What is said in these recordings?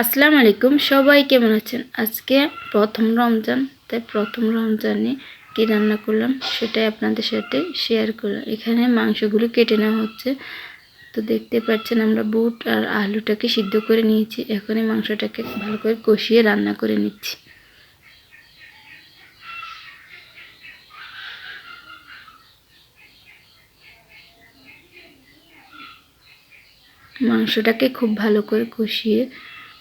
আসসালামু আলাইকুম, সবাই কেমন আছেন? আজকে প্রথম রমজান, তাই প্রথম রমজানে কী রান্না করলাম সেটাই আপনাদের সাথে শেয়ার করলাম। এখানে মাংসগুলো কেটে নেওয়া হচ্ছে। তো দেখতে পাচ্ছেন আমরা বুট আর আলুটাকে সিদ্ধ করে নিয়েছি। এখন এই মাংসটাকে ভালো করে কষিয়ে রান্না করে নিচ্ছি। মাংসটাকে খুব ভালো করে কষিয়ে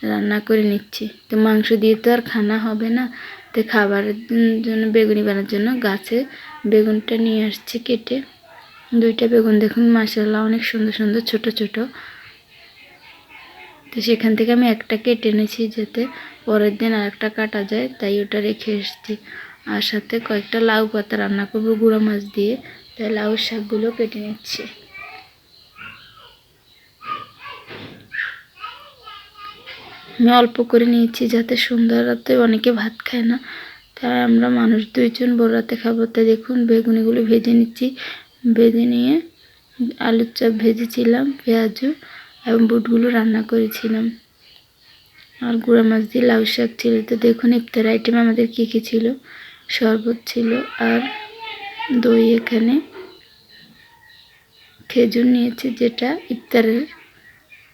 রান্না করে নিচ্ছি। তো মাংস দিয়ে তো আর খানা হবে না। তো খাবারের জন্য বেগুনি বানার জন্য গাছে বেগুনটা নিয়ে আসছি কেটে। দুইটা বেগুন দেখুন মাসাল্লাহ অনেক সুন্দর সুন্দর, ছোট ছোট। তো সেখান থেকে আমি একটা কেটে এনেছি যাতে পরের দিন আর একটা কাটা যায়, তাই ওটা রেখে এসেছি। আর সাথে কয়েকটা লাউ পাতা রান্না করব, গুঁড়ো মাছ দিয়ে। তাই লাউ শাকগুলো কেটে নিচ্ছি। আমি অল্প করে নিয়েছি যাতে সন্ধ্যা রাতে অনেকে ভাত খায় না। তাই আমরা মানুষ দুইজন বড় রাতে খাব। তাই দেখুন, বেগুনিগুলো ভেজে নিচ্ছি। ভেজে নিয়ে আলুর চপ ভেজেছিলাম, পেঁয়াজু এবং বুটগুলো রান্না করেছিলাম। আর গুঁড়া মাছ দিয়ে লাউ শাক ছিল। তো দেখুন, ইফতার আইটেম আমাদের কী কী ছিল? শরবত ছিল আর দই এখানে। খেজুর নিয়েছি, যেটা ইফতারের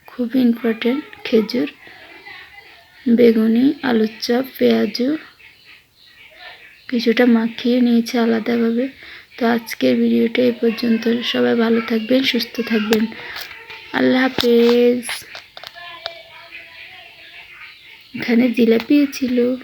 খুব ইম্পর্টেন্ট খেজুর। বেগুনি, আলুর চপ, পেঁয়াজু। কিছুটা মাখিয়ে নিয়েছে আলাদাভাবে। তো আজকের ভিডিওটা এই পর্যন্ত। সবাই ভালো থাকবেন, সুস্থ থাকবেন। আল্লাহ হাফেজ। এখানে জিলাপিও ছিল।